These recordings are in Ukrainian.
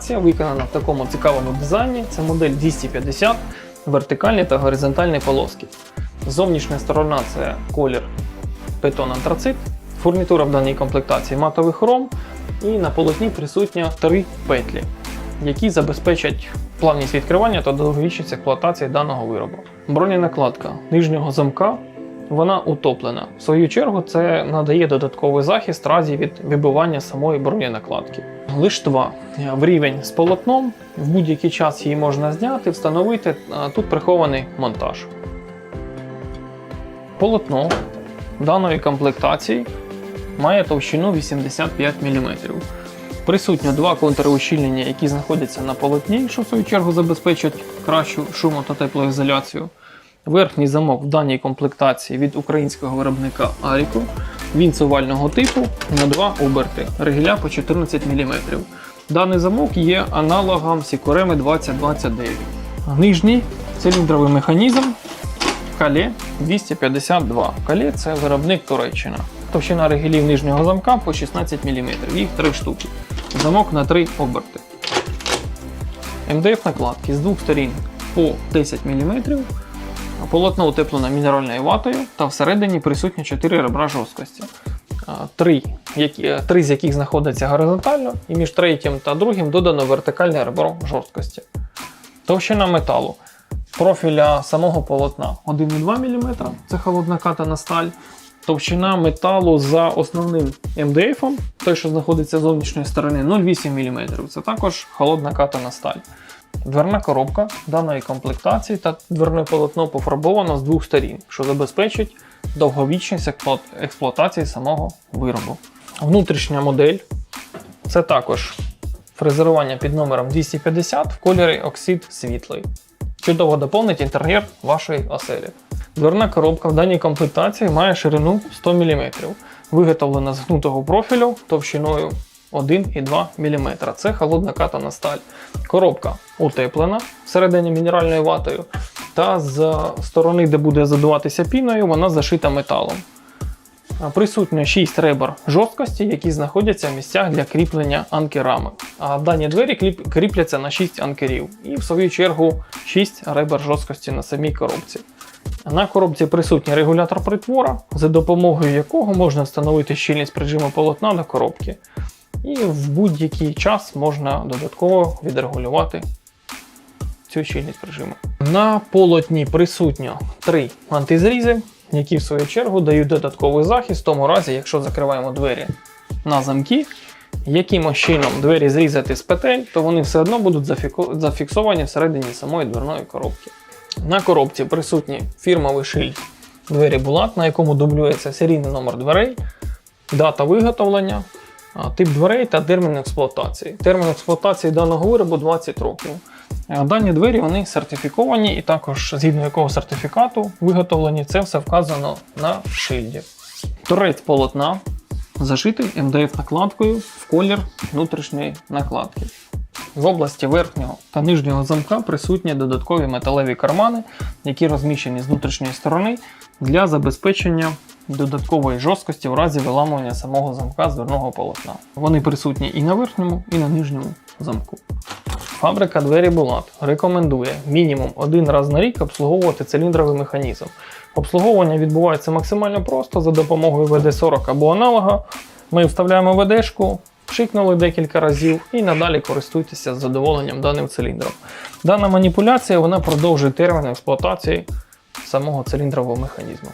Комплектація виконана в такому цікавому дизайні. Це модель 250, вертикальні та горизонтальні полоски. Зовнішня сторона це колір бетон антрацит. Фурнітура в даній комплектації матовий хром. І на полотні присутня три петлі, які забезпечать плавність відкривання та довговічність експлуатації даного виробу. Броненакладка нижнього замка вона утоплена. В свою чергу, це надає додатковий захист разі від вибивання самої броненакладки. Лиштва в рівень з полотном. В будь-який час її можна зняти, встановити. Тут прихований монтаж. Полотно даної комплектації має товщину 85 мм. Присутньо два контури ущільнення, які знаходяться на полотні, що в свою чергу забезпечать кращу шумо та теплоізоляцію. Верхній замок в даній комплектації від українського виробника Аріко. Він овального типу на два оберти, регіля по 14 мм. Даний замок є аналогом Сікореми 2029. Нижній циліндровий механізм Кале 252. Кале це виробник Туреччина. Товщина регілів нижнього замка по 16 мм. Їх 3 штуки. Замок на 3 оберти. МДФ накладки з двох сторін по 10 мм. Полотно утеплено мінеральною ватою та всередині присутні 4 ребра жорсткості. Три, які, е, три з яких знаходяться горизонтально, і між третім та другим додано вертикальне ребро жорсткості. Товщина металу профіля самого полотна 1,2 мм, це холодна катана сталь. Товщина металу за основним МДФ, той, що знаходиться з зовнішньої сторони, 0,8 мм. Це також холодна катана сталь. Дверна коробка даної комплектації та дверне полотно пофарбовано з двох сторін, що забезпечить довговічність експлуатації самого виробу. Внутрішня модель це також фрезерування під номером 250 в кольорі оксид світлий. Чудово доповнить інтер'єр вашої оселі. Дверна коробка в даній комплектації має ширину 100 мм, виготовлена з гнутого профілю товщиною 1,2 мм. Це холодна катана сталь. Коробка утеплена всередині мінеральною ватою, та з сторони, де буде задуватися піною, вона зашита металом. Присутньо 6 ребер жорсткості, які знаходяться в місцях для кріплення анкерами. А дані двері кріпляться на 6 анкерів. І в свою чергу 6 ребер жорсткості на самій коробці. На коробці присутній регулятор притвора, за допомогою якого можна встановити щільність прижиму полотна до коробки. І в будь-який час можна додатково відрегулювати цю щільність прижиму. На полотні присутньо три антизрізи, які в свою чергу дають додатковий захист в тому разі, якщо закриваємо двері на замки. Якимось чином двері зрізати з петель, то вони все одно будуть зафіксовані всередині самої дверної коробки. На коробці присутній фірмовий шильд двері Булат, на якому дублюється серійний номер дверей, дата виготовлення, тип дверей та термін експлуатації. Термін експлуатації даного виробу 20 років. Дані двері вони сертифіковані, і також згідно якого сертифікату виготовлені, це все вказано на шильді. Торець полотна зашитий МДФ накладкою в колір внутрішньої накладки. В області верхнього та нижнього замка присутні додаткові металеві кармани, які розміщені з внутрішньої сторони для забезпечення додаткової жорсткості в разі виламування самого замка з дверного полотна. Вони присутні і на верхньому, і на нижньому замку. Фабрика двері Булат рекомендує мінімум один раз на рік обслуговувати циліндровий механізм. Обслуговування відбувається максимально просто за допомогою VD40 або аналога. Ми вставляємо VD-шку, пшикнули декілька разів і надалі користуйтеся з задоволенням даним циліндром. Дана маніпуляція вона продовжує термін експлуатації самого циліндрового механізму.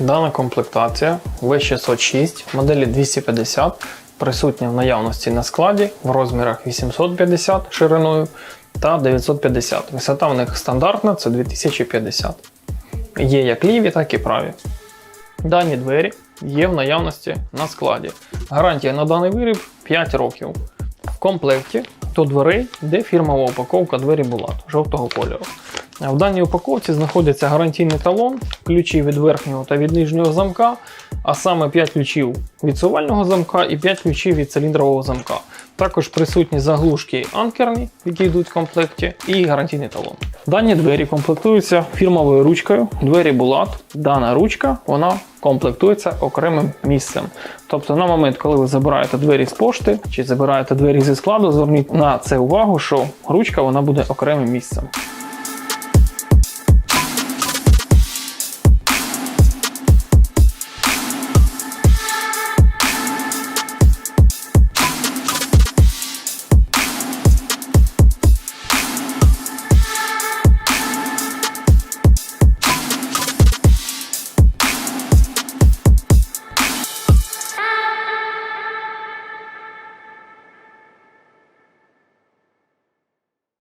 Дана комплектація V606 моделі 250 присутня в наявності на складі в розмірах 850 шириною та 950. Висота в них стандартна це 2050. Є як ліві, так і праві. Дані двері є в наявності на складі. Гарантія на даний виріб 5 років. В комплекті до дверей йде фірмова упаковка двері Булат жовтого кольору. В даній упаковці знаходиться гарантійний талон, ключі від верхнього та від нижнього замка, а саме 5 ключів від сувального замка і 5 ключів від циліндрового замка. Також присутні заглушки анкерні, які йдуть в комплекті, і гарантійний талон. Дані двері комплектуються фірмовою ручкою, двері Булат. Дана ручка вона комплектується окремим місцем. Тобто на момент, коли ви забираєте двері з пошти чи забираєте двері зі складу, зверніть на це увагу, що ручка вона буде окремим місцем.